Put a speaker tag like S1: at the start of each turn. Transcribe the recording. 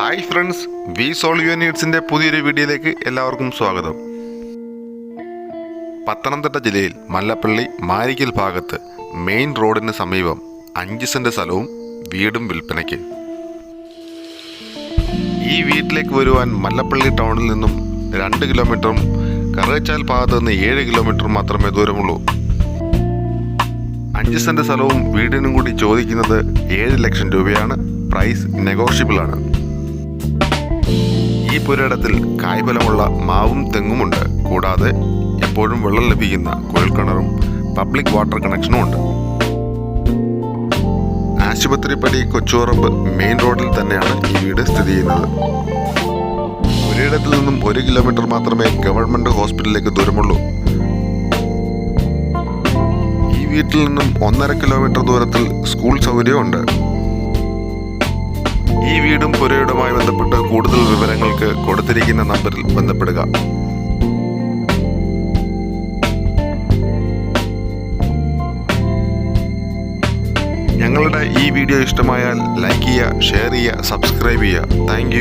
S1: Hi friends V soul യൂണിറ്റ്സിന്റെ പുതിയൊരു വീഡിയോയിലേക്ക് എല്ലാവർക്കും സ്വാഗതം. പത്തനംതിട്ട ജില്ലയിൽ മല്ലപ്പള്ളി മാരിക്കൽ ഭാഗത്ത് മെയിൻ റോഡിന് സമീപം അഞ്ച് സെന്റ് സ്ഥലവും വീടും വിൽപ്പനയ്ക്ക്. ഈ വീട്ടിലേക്ക് വരുവാൻ മല്ലപ്പള്ളി ടൗണിൽ നിന്നും രണ്ട് കിലോമീറ്ററും കറുകച്ചാൽ ഭാഗത്ത് നിന്ന് ഏഴ് കിലോമീറ്റർ മാത്രമേ ദൂരമുള്ളൂ. അഞ്ച് സെന്റ് സ്ഥലവും വീടിനും കൂടി ചോദിക്കുന്നത് ഏഴ് ലക്ഷം രൂപയാണ്. പ്രൈസ് നെഗോഷ്യബിൾ ആണ് ഈ പുരയിടത്തിൽ കായ്ഫലമുള്ള മാവും തെങ്ങുമുണ്ട്. കൂടാതെ എപ്പോഴും വെള്ളം ലഭിക്കുന്ന കുഴൽക്കിണറും പബ്ലിക് വാട്ടർ കണക്ഷനും ഉണ്ട് ആശുപത്രിപ്പടി കൊച്ചുറമ്പ് മെയിൻ റോഡിൽ തന്നെയാണ് ഈ വീട് സ്ഥിതി ചെയ്യുന്നത്. പുരയിടത്തിൽ നിന്നും ഒരു കിലോമീറ്റർ മാത്രമേ ഗവൺമെന്റ് ഹോസ്പിറ്റലിലേക്ക് ദൂരമുള്ളൂ. ഈ വീട്ടിൽ നിന്നും ഒന്നര കിലോമീറ്റർ ദൂരത്തിൽ സ്കൂൾ സൗകര്യമുണ്ട് ഈ വീടും പുരയിടുമായി ബന്ധപ്പെട്ട് കൂടുതൽ വിവരങ്ങൾക്ക് കൊടുത്തിരിക്കുന്ന നമ്പറിൽ ബന്ധപ്പെടുക. ഞങ്ങളുടെ ഈ വീഡിയോ ഇഷ്ടമായാൽ ലൈക്ക് ചെയ്യുക ഷെയർ ചെയ്യുക സബ്സ്ക്രൈബ് ചെയ്യുക. താങ്ക്